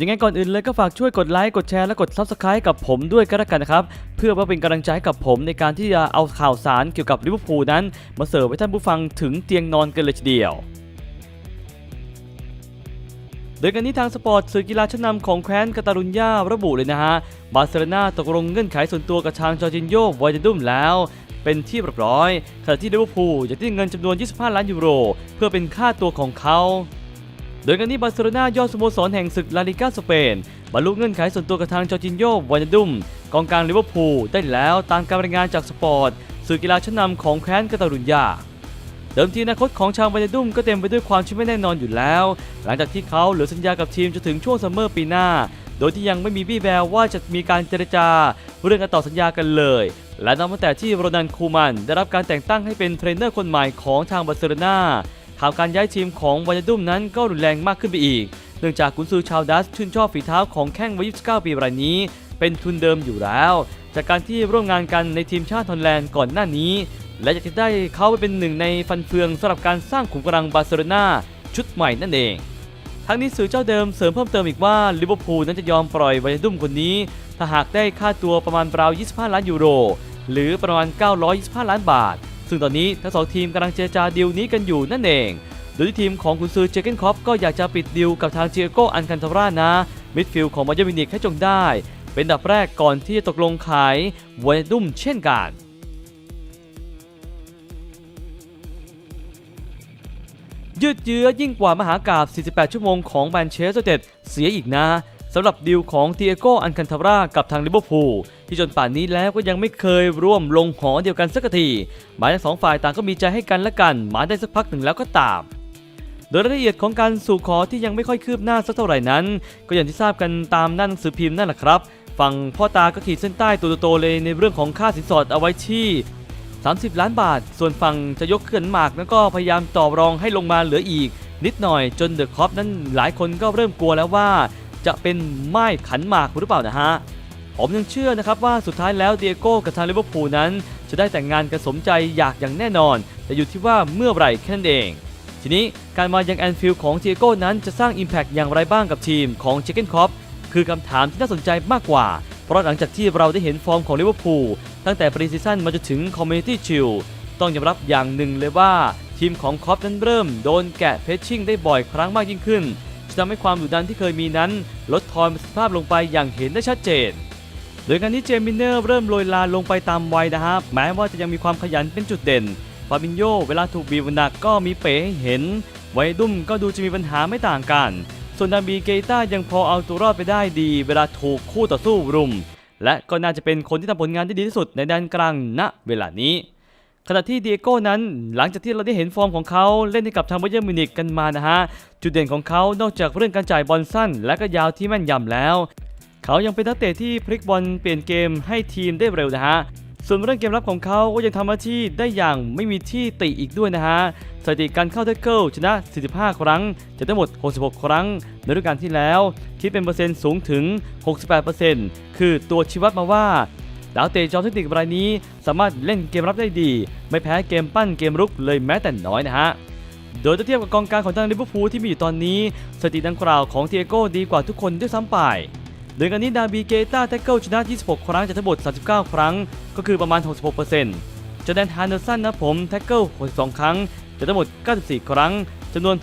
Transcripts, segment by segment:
ยังไงก่อนอื่นเลยก็ฝากช่วยกดไลค์กดแชร์และกด Subscribe กับผมด้วยก็แล้วกันนะครับ เพื่อว่าเป็นกำลังใจกับผมในการที่จะเอาข่าวสารเกี่ยวกับลิเวอร์พูลนั้น มาเสิร์ฟให้ท่านผู้ฟังถึงเตียงนอนกันเลยทีเดียว โดยกันนี้ทางสปอร์ตสื่อกีฬาชั้นนำของแคว้นกาตาลุญญาระบุเลยนะฮะบาร์เซโลนาตกลงเงื่อนไขส่วนตัวกับทางจอร์จินโยวอยดุมแล้วเป็นที่เรียบร้อยขณะที่ลิเวอร์พูลจะได้เงินจำนวน 25 ล้านยูโร เพื่อเป็นค่าตัวของเขา โดยกันนี้บาร์เซโลนายอดสโมสรแห่งศึกลาลิกาสเปนบรรลุเงื่อนไขส่วนตัวกับทางจอร์จินโยวอยดุมกองกลางลิเวอร์พูลได้แล้วตามการรายงานจากสปอร์ตสื่อกีฬาชั้นนำของแคว้นกาตาลุญญาเดิมทีอนาคตของชาวบายาดุมก็เต็มไปด้วยความที่ไม่แน่นอนอยู่แล้ว หลังจากที่เขาเหลือสัญญากับทีมจนถึงช่วงซัมเมอร์ปีหน้า โดยที่ยังไม่มีวี่แววว่าจะมีการเจรจาเรื่องการต่อสัญญากันเลย และนับตั้งแต่ที่โรนันคูมันได้รับการแต่งตั้งให้เป็นเทรนเนอร์คนใหม่ของทางบาร์เซโลนา ข่าวการย้ายทีมของบา y าดุมนั้นก็รุนแรงมากขึ้นไปอีก เนื่องจากกุนซือชาวดัชชื่นชอบฝีเท้าของแข้งวัย 29 ปีรายนี้ เป็นทุนเดิมอยู่แล้ว จากการที่ร่วมงานกันในทีมชาติฮอลแลนด์ก่อนหน้านี้ และจะได้เขาไปเป็นหนึ่งในฟันเฟืองสำหรับการสร้างขุมกำลังบาร์เซโลนาชุดใหม่นั่นเองทั้งนี้สื่อเจ้าเดิมเสริมเพิ่มเติมอีกว่าลิเวอร์พูลนั้นจะยอมปล่อยไวาดุมคนนี้ ถ้าหากได้ค่าตัวประมาณราว 25 ล้านยูโร หรือประมาณ 925 ล้านบาท ซึ่งตอนนี้ทั้งสองทีมกำลังเจรจาดีลนี้กันอยู่นั่นเอง โดยที่ทีมของคุณซือเจเกนคอปก็อยากจะปิดดีลกับทางเจียโกอันคันทารานะมิดฟิลด์ของบาเยอร์มินิกให้จงได้ เป็นดับแรกก่อนที่จะตกลงขายไวาดุมเช่นกันยืดเยื้อยิ่งกว่ามหากาบ 48 ชั่วโมงของแมนเชสเตอร์ยูไนเต็ดเสียอีกนะ สำหรับดีลของเตียโกอันคันทาร่ากับทางลิเวอร์พูลที่จนป่านนี้แล้วก็ยังไม่เคยร่วมลงหอเดียวกันสักที หมายทั้งสองฝ่ายต่างก็มีใจให้กันและกัน มาได้สักพักหนึ่งแล้วก็ตาม โดยรายละเอียดของการสู่ขอที่ยังไม่ค่อยคืบหน้าสักเท่าไหร่นั้น ก็อย่างที่ทราบกันตามหน้าหนังสือพิมพ์นั่นแหละครับฝั่งพ่อตาก็ขีดเส้นใต้ตัวโตเลยในเรื่องของค่าสินสอดเอาไว้ที่30 ล้านบาท ส่วนฝั่งจะยกเขื่อนหมากนั้นก็พยายามต่อรองให้ลงมาเหลืออีก นิดหน่อยจนเดอะคอปนั้นหลายคนก็เริ่มกลัวแล้วว่า จะเป็นไม้ขันหมากหรือเปล่านะฮะผมยังเชื่อนะครับว่าสุดท้ายแล้วเดียโก้กับทางลิเวอร์พูลนั้น จะได้แต่งงานกันสมใจอยากอย่างแน่นอน แต่อยู่ที่ว่าเมื่อไหร่แค่นั้นเอง ทีนี้การมายังแอนฟิลด์ของเดียโก้นั้นจะสร้าง Impact อย่างไรบ้างกับทีมของเจเกนคอปคือคำถามที่น่าสนใจมากกว่า เพราะหลังจากที่เราได้เห็นฟอร์มของลิเวอร์พูลตั้งแต่ปรีซีซั่นมาจนถึงคอมมูนิตี้ชิลต้องยอมรับอย่างหนึ่งเลยว่า ทีมของคอปนั้นเริ่มโดนแกะเพชชิ่งได้บ่อยครั้งมากยิ่งขึ้น จะทำให้ความดุดันที่เคยมีนั้น ลดทอนประสิทธิภาพลงไปอย่างเห็นได้ชัดเจน โดยการที่เจมินเนอร์เริ่มโรยลาลงไปตามวัยนะฮะแม้ว่าจะยังมีความขยันเป็นจุดเด่นฟาบินโยเวลาถูกบีบหนักก็มีเป๋ให้เห็นไวยดุ้มก็ดูจะมีปัญหาไม่ต่างกัน ส่วนดาบีเกต้ายังพอเอาตัวรอดไปได้ดี เวลาถูกคู่ต่อสู้รุม และก็น่าจะเป็นคนที่ทำผลงานได้ดีที่สุดในแดนกลางณเวลานี้ ขณะที่เดียโก้นั้นหลังจากที่เราได้เห็นฟอร์มของเขาเล่นให้กับทางบาเยิร์มิวนิกกันมานะฮะ จุดเด่นของเขานอกจากเรื่องการจ่ายบอลสั้น และก็ยาวที่แม่นยำแล้ว เขายังเป็นนักเตะที่พลิกบอลเปลี่ยนเกมให้ทีมได้เร็วนะฮะส่วนเรื่องเกมรับของเขาก็ยังทำหน้าที่ได้อย่างไม่มีที่ติอีกด้วยนะฮะ สถิติการเข้าแท็กเกิลชนะ 45 ครั้งจากทั้งหมด 66 ครั้ง ในฤดูกาลที่แล้ว คิดเป็นเปอร์เซ็นต์สูงถึง 68%คือตัวชี้วัดมาว่า ดาวเตะจอมเทคนิครายนี้ สามารถเล่นเกมรับได้ดี ไม่แพ้เกมปั้นเกมรุกเลยแม้แต่น้อยนะฮะโดยถ้าเทียบกับกองกลางของทางลิเวอร์พูลที่มีอยู่ตอนนี้ สถิติดังกล่าวของเทียโก้ดีกว่าทุกคนด้วยซ้ำไปโดยการนี้ดาบีเกต้าแท็กเกิลชนะ 26 ครั้งจากทั้งหมด 39 ครั้ง ก็คือประมาณ 66%จอแดนฮานเดอร์สันนะผมแท็กเกิล 62 ครั้งจากทั้งหมด 94 ครั้งจำนวน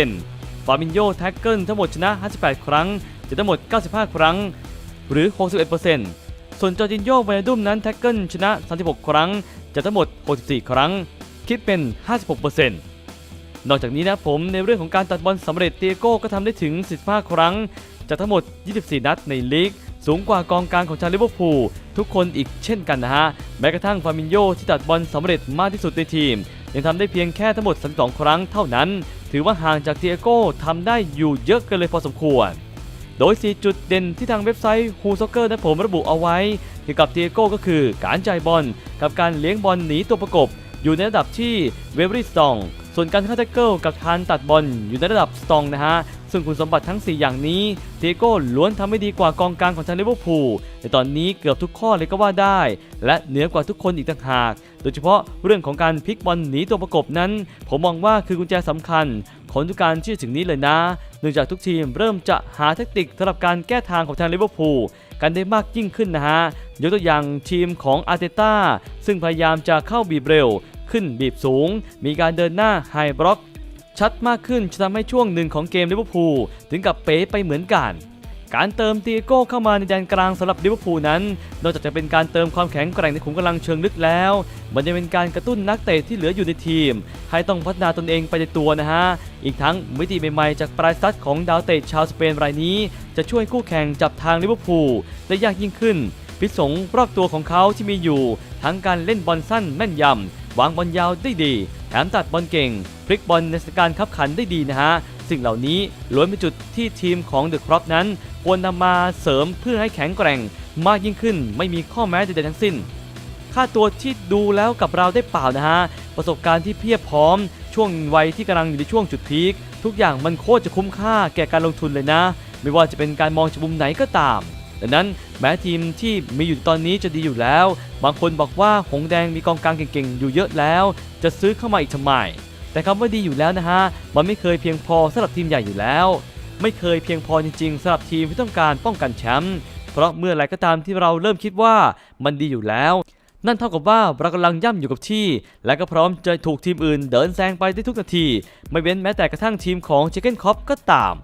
66%ฟาบินโยแท็กเกิลทั้งหมดชนะ 58 ครั้งจากทั้งหมด 95 ครั้ง หรือ 61% ส่วนจอร์จินโยไวนดุมนั้นแท็กเกิลชนะ 36 ครั้งจากทั้งหมด 64 ครั้ง คิดเป็น 56%นอกจากนี้นะผมในเรื่องของการตัดบอลสำเร็จเตียโก้ก็ทำได้ถึง 15 ครั้ง จากทั้งหมด 24 นัดในลีก สูงกว่ากองกลางของชาลิเวอร์พูลทุกคนอีกเช่นกันนะฮะ แม้กระทั่งฟามินโยที่ตัดบอลสำเร็จมากที่สุดในทีม ยังทำได้เพียงแค่ทั้งหมด 32 ครั้งเท่านั้น ถือว่าห่างจากเตียโก้ทำได้อยู่เยอะเกินเลยพอสมควร โดย 4 จุดเด่นที่ทางเว็บไซต์ Who Soccer นะผมระบุเอาไว้เกี่ยวกับเตียโก้ก็คือการจ่ายบอลกับการเลี้ยงบอลหนีตัวประกบ อยู่ในระดับที่เวเบอรี่สตองส่วนการเข้าแท็กเกิลกับการตัดบอลอยู่ในระดับสตองนะฮะ ซึ่งคุณสมบัติทั้ง 4 อย่างนี้เตียโก้ล้วนทำให้ดีกว่ากองกลางของทางลิเวอร์พูลในตอนนี้เกือบทุกข้อเลยก็ว่าได้ และเหนือกว่าทุกคนอีกต่างหาก โดยเฉพาะเรื่องของการพลิกบอลหนีตัวประกบนั้น ผมมองว่าคือกุญแจสำคัญ ผลจากกาลที่อถึงนี้เลยนะ เนื่องจากทุกทีมเริ่มจะหาแทคติกสำหรับการแก้ทางของทางลิเวอร์พูลกันได้มากยิ่งขึ้นนะฮะ ยกตัวอย่างทีมของอาร์เตต้าซึ่งพยายามจะเข้าบีบเร็ว ขึ้นบีบสูง มีการเดินหน้าไฮบล็อกชัดมากขึ้นจะทำให้ช่วงหนึ่งของเกมลิเวอร์พูลถึงกับเป๊ะไปเหมือนกัน การเติมตีโก้เข้ามาในแดนกลางสำหรับลิเวอร์พูลนั้น นอกจากจะเป็นการเติมความแข็งแกร่งในขุมกำลังเชิงลึกแล้ว มันยังเป็นการกระตุ้นนักเตะที่เหลืออยู่ในทีม ให้ต้องพัฒนาตนเองไปในตัวนะฮะ อีกทั้งมิติใหม่ๆจากปลายสตัดของดาวเตะชาวสเปนรายนี้ จะช่วยคู่แข่งจับทางลิเวอร์พูลได้ยากยิ่งขึ้น พิษสงรอบตัวของเขาที่มีอยู่ ทั้งการเล่นบอลสั้นแม่นยำวางบอลยาวได้ดี แถมตัดบอลเก่งพลิกบอลในสถานการณ์ขับขันได้ดีนะฮะสิ่งเหล่านี้ล้วนเป็นจุดที่ทีมของเดอะครอปนั้น ควรนำมาเสริมเพื่อให้แข็งแกร่งมากยิ่งขึ้น ไม่มีข้อแม้ใดๆทั้งสิ้น ค่าตัวที่ดูแล้วกับเราได้เปล่านะฮะ ประสบการณ์ที่เพียบพร้อม ช่วงวัยที่กำลังอยู่ในช่วงจุดพีคทุกอย่างมันโคตรจะคุ้มค่าแก่การลงทุนเลยนะ ไม่ว่าจะเป็นการมองจากมุมไหนก็ตามดังนั้นแม้ทีมที่มีอยู่ตอนนี้จะดีอยู่แล้ว บางคนบอกว่าหงแดงมีกองกลางเก่งๆ อยู่เยอะแล้ว จะซื้อเข้ามาอีกทำไมแต่คำว่าดีอยู่แล้วนะฮะ มันไม่เคยเพียงพอสำหรับทีมใหญ่อยู่แล้ว ไม่เคยเพียงพอจริงๆสำหรับทีมที่ต้องการป้องกันแชมป์เพราะเมื่อไหรก็ตามที่เราเริ่มคิดว่ามันดีอยู่แล้ว นั่นเท่ากับว่าเรากำลังย่ำอยู่กับที่ และก็พร้อมจะถูกทีมอื่นเดินแซงไปได้ทุกนาที ไม่เว้นแม้แต่กระทั่งทีมของเจเกนคอปก็ตาม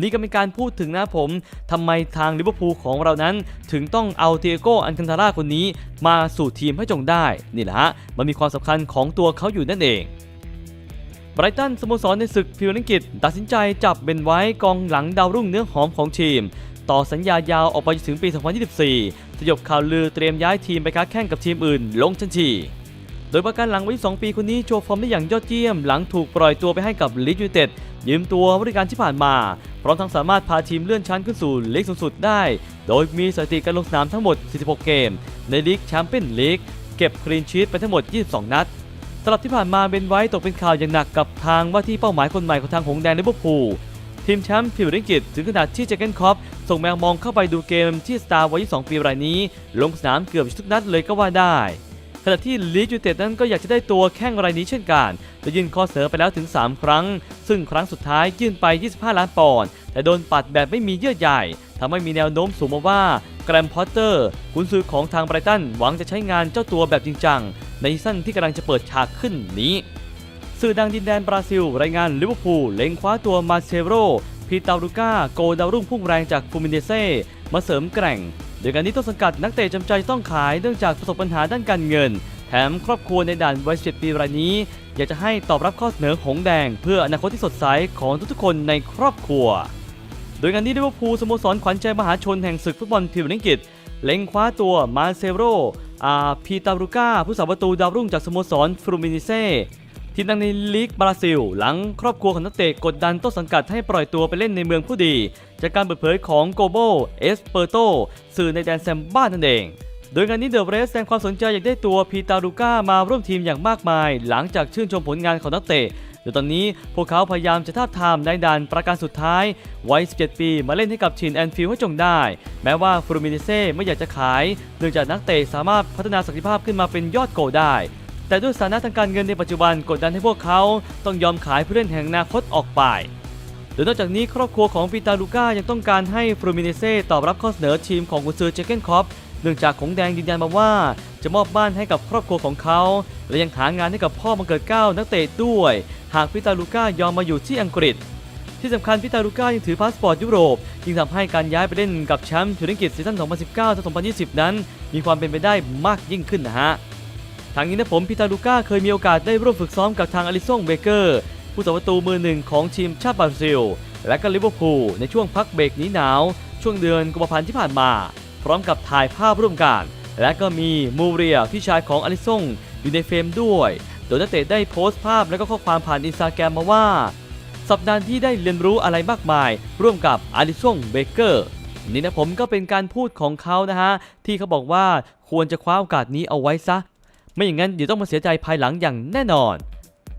นี่ก็เป็นการพูดถึงนะผมทำไมทางลิเวอร์พูลของเรานั้น ถึงต้องเอาเตียโกอันคันทาร่าคนนี้ มาสู่ทีมให้จงได้ นี่แหละฮะ มันมีความสำคัญของตัวเขาอยู่นั่นเอง ไบรตันสโมสรในศึกพรีเมียร์ลีกอังกฤษตัดสินใจจับเบนไว้กองหลังดาวรุ่งเนื้อหอมของทีม ต่อสัญญายาวออกไปจนถึงปี 2024 สยบข่าวลือเตรียมย้ายทีมไปค้าแข่งกับทีมอื่น ลงทันทีโดยประกันหลังไว้2ปีคนนี้โชว์ฟอร์มได้อย่างยอดเยี่ยม หลังถูกปล่อยตัวไปให้กับลีดยูเต็ดยืมตัวบริการที่ผ่านมา พร้อมทั้งสามารถพาทีมเลื่อนชั้นขึ้นสู่ลีกสูงสุดได้ โดยมีสถิติการลงสนามทั้งหมด 46 เกม ในลีกแชมเปี้ยนลีกเก็บคลีนชีตไปทั้งหมด 22 นัด สำหรับที่ผ่านมาเบนไว้ตกเป็นข่าวอย่างหนักกับทางว่าที่เป้าหมายคนใหม่ของทางหงแดงลิเวอร์พูลทีมแชมป์พรีเมียร์ลีกอังกฤษถึงขนาดที่เจเกนคอปส่งแมวมองเข้าไปดูเกมที่สตาร์วัย22ปีรายนี้ ลงสนามเกือบทุกนัดเลยก็ว่าได้ ขณะที่ลีดยูเต็ดนั้นก็อยากจะได้ตัวแข้งรายนี้เช่นกันโดยยื่นข้อเสนอไปแล้วถึง 3 ครั้ง ซึ่งครั้งสุดท้ายยื่นไป 25 ล้านปอนด์แต่โดนปัดแบบไม่มีเยื่อใยทำให้มีแนวโน้มสูงมาว่าแกรมพอตเตอร์กุนซือของทางไบรตันหวังจะใช้งานเจ้าตัวแบบจริงจัง ในซีซั่นที่กำลังจะเปิดฉากขึ้นนี้ สื่อดังดินแดนบราซิล รายงานลิเวอร์พูลเล็งคว้าตัวมาเซโรพีตาลูก้าโกดาวรุ่งพุ่งแรงจากฟูมิเนเซ่มาเสริมแกร่งโดยการนี้ต้นสังกัดนักเตะจำใจต้องขายเนื่องจากประสบปัญหาด้านการเงิน แถมครอบครัวในด่านวัย17ปีรายนี้ อยากจะให้ตอบรับข้อเสนอหงแดง เพื่ออนาคตที่สดใสของทุกๆคนในครอบครัว โดยงานนี้ลิเวอร์พูลสโมสรขวัญใจมหาชนแห่งศึกฟุตบอลพรีเมียร์ลีกเล็งคว้าตัวมาเซโร อาพีตาลูก้าผู้สาประตูดาวรุ่งจากสโมสรฟลูมินิเซ่ทีมดังในลีกบราซิล หลังครอบครัวของนักเตะกดดันต้นสังกัดให้ปล่อยตัวไปเล่นในเมืองผู้ดี จากการเปิดเผยของโกโบเอสเปอร์โตสื่อในแดนแซมบ้านั่นเอง โดยงานนี้เดอะเรสแสดงความสนใจอยากได้ตัวพีตาลูก้ามาร่วมทีมอย่างมากมาย หลังจากชื่นชมผลงานของนักเตะ โดยตอนนี้พวกเขาพยายามจะท้าทามในด่านประการสุดท้ายวัย 17 ปี มาเล่นให้กับทีมแอนฟิลให้จงได้ แม้ว่าฟลูมิเนเซ่ไม่อยากจะขายเนื่องจากนักเตะสามารถพัฒนาศักยภาพขึ้นมาเป็นยอดโกลได้ แต่ด้วยสถานะทางการเงินในปัจจุบันกดดันให้พวกเขาต้องยอมขายผู้เล่นแห่งอนาคตออกไปโดยนอกจากนี้ครอบครัวของปีตาลูก้ายังต้องการให้ฟลูมิเนเซ่ตอบรับข้อเสนอทีมของกุนซือเจเกนคอป เนื่องจากของแดงยืนยันมาว่า จะมอบบ้านให้กับครอบครัวของเขา และยังหางานให้กับพ่อบังเกิดเก้านักเตะด้วย หากพิตาลูก้ายอมมาอยู่ที่อังกฤษ ที่สำคัญพิตาลูก้ายังถือพาสปอร์ตยุโรปยิ่งทำให้การย้ายไปเล่นกับแชมป์พรีเมียร์ลีกอังกฤษซีซั่น 2019ถึง2020 นั้น มีความเป็นไปได้มากยิ่งขึ้นนะฮะทางนี้นะผมพิตาลูก้าเคยมีโอกาสได้ร่วมฝึกซ้อมกับทางอลิซงเบเกอร์ ผู้สาประตูมือหนึ่งของทีมชาติบราซิล และก็ลิเวอร์พูลในช่วงพักเบรกหนี้หนาว ช่วงเดือนกุมภาพันธ์ที่ผ่านมา พร้อมกับถ่ายภาพร่วมกัน และก็มีมูเรียพี่ชายของอลิซงอยู่ในเฟรมด้วย โดยนักเตะได้โพสต์ภาพและก็ข้อความผ่านอินสตาแกรมมาว่า สัปดาห์ที่ได้เรียนรู้อะไรมากมาย ร่วมกับอาริซงเบเกอร์นี่นะผมก็เป็นการพูดของเขานะฮะ ที่เขาบอกว่าควรจะคว้าโอกาสนี้เอาไว้ซะ ไม่อย่างนั้นเดี๋ยวต้องมาเสียใจภายหลังอย่างแน่นอน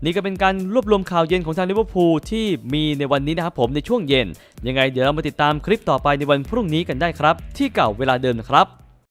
นี่ก็เป็นการรวบรวมข่าวเย็นของทางลิเวอร์พูลที่มีในวันนี้นะครับผมในช่วงเย็น ยังไงเดี๋ยวเรามาติดตามคลิปต่อไปในวันพรุ่งนี้กันได้ครับ ที่เก่าเวลาเดิมนะครับ